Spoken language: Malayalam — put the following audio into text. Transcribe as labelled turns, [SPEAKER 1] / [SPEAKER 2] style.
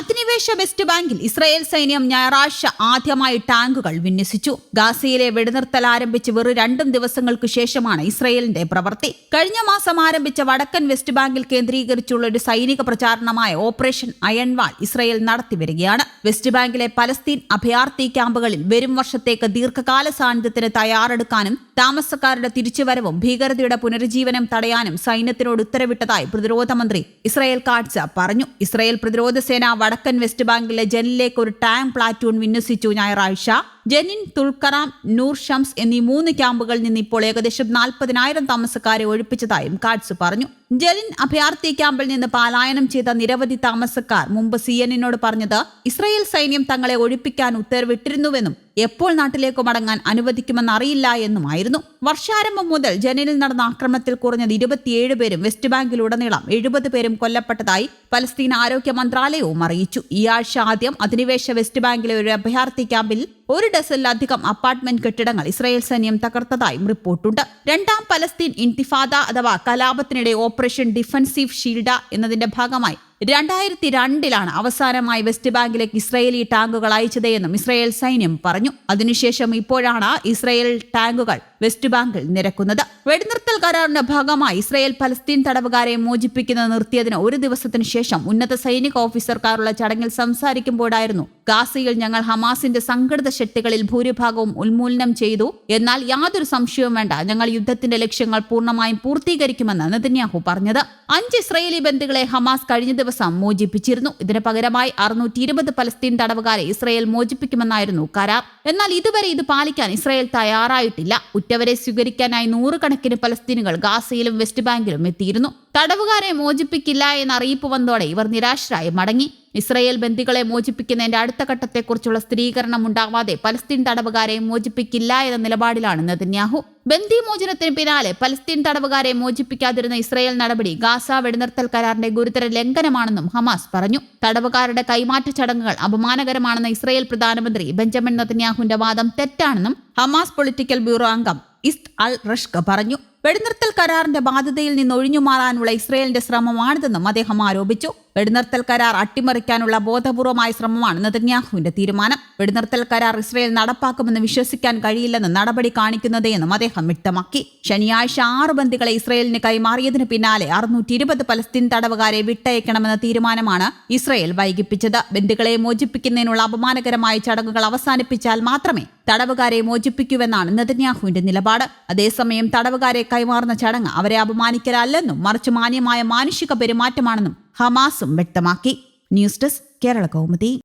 [SPEAKER 1] അധിനിവേശ വെസ്റ്റ് ബാങ്കിൽ ഇസ്രായേൽ സൈന്യം ഞായറാഴ്ച ആദ്യമായി ടാങ്കുകൾ വിന്യസിച്ചു. ഗാസയിലെ വെടിനിർത്തൽ ആരംഭിച്ച് വെറും രണ്ടും ദിവസങ്ങൾക്ക് ശേഷമാണ് ഇസ്രായേലിന്റെ പ്രവൃത്തി. കഴിഞ്ഞ മാസം ആരംഭിച്ച വടക്കൻ വെസ്റ്റ് ബാങ്കിൽ കേന്ദ്രീകരിച്ചുള്ള ഒരു സൈനിക പ്രചാരണമായ ഓപ്പറേഷൻ അയൺവാൾ ഇസ്രായേൽ നടത്തിവരികയാണ് വെസ്റ്റ് ബാങ്കിലെ പലസ്തീൻ അഭയാർത്ഥി ക്യാമ്പുകളിൽ വരും വർഷത്തേക്ക് ദീർഘകാല സാന്നിധ്യത്തിന് തയ്യാറെടുക്കാനും താമസക്കാരുടെ തിരിച്ചുവരവും ഭീകരതയുടെ പുനരുജ്ജീവനം തടയാനും സൈന്യത്തിനോട് ഉത്തരവിട്ടതായി പ്രതിരോധ മന്ത്രി ഇസ്രായേൽ കാട്സ പറഞ്ഞു. ഇസ്രായേൽ പ്രതിരോധ സേന വടക്കൻ വെസ്റ്റ് ബാങ്കിലെ ജനലിലേക്ക് ഒരു ടാങ്ക് പ്ലാറ്റൂൺ വിന്യസിച്ചു ഞായറാഴ്ച. ജനിൻ തുൾക്കറാം നൂർ ഷംസ് എന്നീ മൂന്ന് ക്യാമ്പുകളിൽ നിന്ന് ഇപ്പോൾ ഏകദേശം നാൽപ്പതിനായിരം താമസക്കാരെ ഒഴിപ്പിച്ചതായും കാട്സ് പറഞ്ഞു. ജലിൻ അഭയാർത്ഥി ക്യാമ്പിൽ നിന്ന് പലായനം ചെയ്ത നിരവധി താമസക്കാർ മുമ്പ് സി എന്നിനോട് പറഞ്ഞത് ഇസ്രായേൽ സൈന്യം തങ്ങളെ ഒഴിപ്പിക്കാൻ ഉത്തരവിട്ടിരുന്നുവെന്നും എപ്പോൾ നാട്ടിലേക്ക് മടങ്ങാൻ അനുവദിക്കുമെന്ന് അറിയില്ല എന്നുമായിരുന്നു വർഷാരംഭം മുതൽ ജനലിൽ നടന്ന ആക്രമണത്തിൽ കുറഞ്ഞത് ഇരുപത്തിയേഴ് പേരും വെസ്റ്റ് ബാങ്കിലുടനീളം എഴുപത് പേരും കൊല്ലപ്പെട്ടതായി പലസ്തീൻ ആരോഗ്യ മന്ത്രാലയവും അറിയിച്ചു. ഈ ആഴ്ച ആദ്യം അധിനിവേശ വെസ്റ്റ് ബാങ്കിലെ ഒരു അഭയാർത്ഥി ക്യാമ്പിൽ ഒരു ഡസനിലധികം അപ്പാർട്ട്മെന്റ് കെട്ടിടങ്ങൾ ഇസ്രായേൽ സൈന്യം തകർത്തതായും റിപ്പോർട്ടുണ്ട്. രണ്ടാം പലസ്തീൻ ഇൻതിഫാദ അഥവാ കലാപത്തിനിടെ ഓപ്പറേഷൻ ഡിഫൻസീവ് ഷീൽഡ എന്നതിന്റെ ഭാഗമായി രണ്ടായിരത്തി രണ്ടിലാണ് അവസാനമായി വെസ്റ്റ് ബാങ്കിലേക്ക് ഇസ്രയേലി ടാങ്കുകൾ അയച്ചതെന്നും ഇസ്രയേൽ സൈന്യം പറഞ്ഞു. അതിനുശേഷം ഇപ്പോഴാണ് ഇസ്രയേൽ ടാങ്കുകൾ വെസ്റ്റ് ബാങ്കിൽ നിരക്കുന്നത്. വെടിനിർത്തൽ കരാറിന്റെ ഭാഗമായി ഇസ്രയേൽ പലസ്തീൻ തടവുകാരെ മോചിപ്പിക്കുന്നത് നിർത്തിയതിന് ഒരു ദിവസത്തിന് ശേഷം ഉന്നത സൈനിക ഓഫീസർക്കാരുള്ള ചടങ്ങിൽ സംസാരിക്കുമ്പോഴായിരുന്നു ഗാസയിൽ ഞങ്ങൾ ഹമാസിന്റെ സംഘടിത ശക്തികളിൽ ഭൂരിഭാഗവും ഉന്മൂലനം ചെയ്തു. എന്നാൽ യാതൊരു സംശയവും വേണ്ട ഞങ്ങൾ യുദ്ധത്തിന്റെ ലക്ഷ്യങ്ങൾ പൂർണമായും പൂർത്തീകരിക്കുമെന്ന് നെതന്യാഹു പറഞ്ഞത്. അഞ്ച് ഇസ്രയേലി ബന്ദികളെ ഹമാസ് കഴിഞ്ഞ മോചിപ്പിച്ചിരുന്നു ഇതിന് പകരമായി അറുന്നൂറ്റി ഇരുപത് പലസ്തീൻ തടവുകാരെ ഇസ്രയേൽ മോചിപ്പിക്കുമെന്നായിരുന്നു കരാർ. എന്നാൽ ഇതുവരെ ഇത് പാലിക്കാൻ ഇസ്രയേൽ തയ്യാറായിട്ടില്ല. ഉറ്റവരെ സ്വീകരിക്കാനായി നൂറുകണക്കിന് പലസ്തീനുകൾ ഗാസയിലും വെസ്റ്റ് ബാങ്കിലും എത്തിയിരുന്നു. തടവുകാരെ മോചിപ്പിക്കില്ല എന്ന അറിയിപ്പ് വന്നതോടെ ഇവർ നിരാശരായി മടങ്ങി. ഇസ്രയേൽ ബന്ദികളെ മോചിപ്പിക്കുന്നതിന്റെ അടുത്ത ഘട്ടത്തെക്കുറിച്ചുള്ള സ്ഥിരീകരണം ഉണ്ടാവാതെ പലസ്തീൻ തടവുകാരെ മോചിപ്പിക്കില്ല എന്ന നിലപാടിലാണ് നെതന്യാഹു. ബന്ദി മോചനത്തിന് പിന്നാലെ പലസ്തീൻ തടവുകാരെ മോചിപ്പിക്കാതിരുന്ന ഇസ്രയേൽ നടപടി ഗാസ വെടിനിർത്തൽ കരാറിന്റെ ഗുരുതര ലംഘനമാണെന്നും ഹമാസ് പറഞ്ഞു. തടവുകാരുടെ കൈമാറ്റ ചടങ്ങുകൾ അപമാനകരമാണെന്ന ഇസ്രയേൽ പ്രധാനമന്ത്രി ബെഞ്ചമിൻ നെതന്യാഹുവിന്റെ വാദം തെറ്റാണെന്നും ഹമാസ് പൊളിറ്റിക്കൽ ബ്യൂറോ അംഗം ഇസ്ത് അൽ റഷ്ക് പറഞ്ഞു. വെടിനിർത്തൽ കരാറിന്റെ ബാധ്യതയിൽ നിന്ന് ഒഴിഞ്ഞു മാറാനുള്ള ഇസ്രയേലിന്റെ ശ്രമമാണിതെന്നും അദ്ദേഹം ആരോപിച്ചു. വെടിനിർത്തൽ കരാർ അട്ടിമറിക്കാനുള്ള ബോധപൂർവമായ ശ്രമമാണ് നെതന്യാഹുവിന്റെ തീരുമാനം. വെടിനിർത്തൽ കരാർ ഇസ്രയേൽ നടപ്പാക്കുമെന്ന് വിശ്വസിക്കാൻ കഴിയില്ലെന്ന് നടപടി കാണിക്കുന്നതെന്നും അദ്ദേഹം വ്യക്തമാക്കി. ശനിയാഴ്ച ആറ് ബന്ദികളെ ഇസ്രയേലിന് കൈമാറിയതിന് പിന്നാലെ അറുന്നൂറ്റി ഇരുപത് പലസ്തീൻ തടവുകാരെ വിട്ടയക്കണമെന്ന തീരുമാനമാണ് ഇസ്രയേൽ വൈകിപ്പിച്ചത്. ബന്ദികളെ മോചിപ്പിക്കുന്നതിനുള്ള അപമാനകരമായ ചടങ്ങുകൾ അവസാനിപ്പിച്ചാൽ മാത്രമേ തടവുകാരെ മോചിപ്പിക്കൂവെന്നാണ് നെതന്യാഹുവിന്റെ നിലപാട്. അതേസമയം തടവുകാരെ കൈമാറുന്ന ചടങ്ങ് അവരെ അപമാനിക്കലല്ലെന്നും മറിച്ച് മാന്യമായ മാനുഷിക പെരുമാറ്റമാണെന്നും ഹമാസും വ്യക്തമാക്കി. News desk Kerala Kaumudi.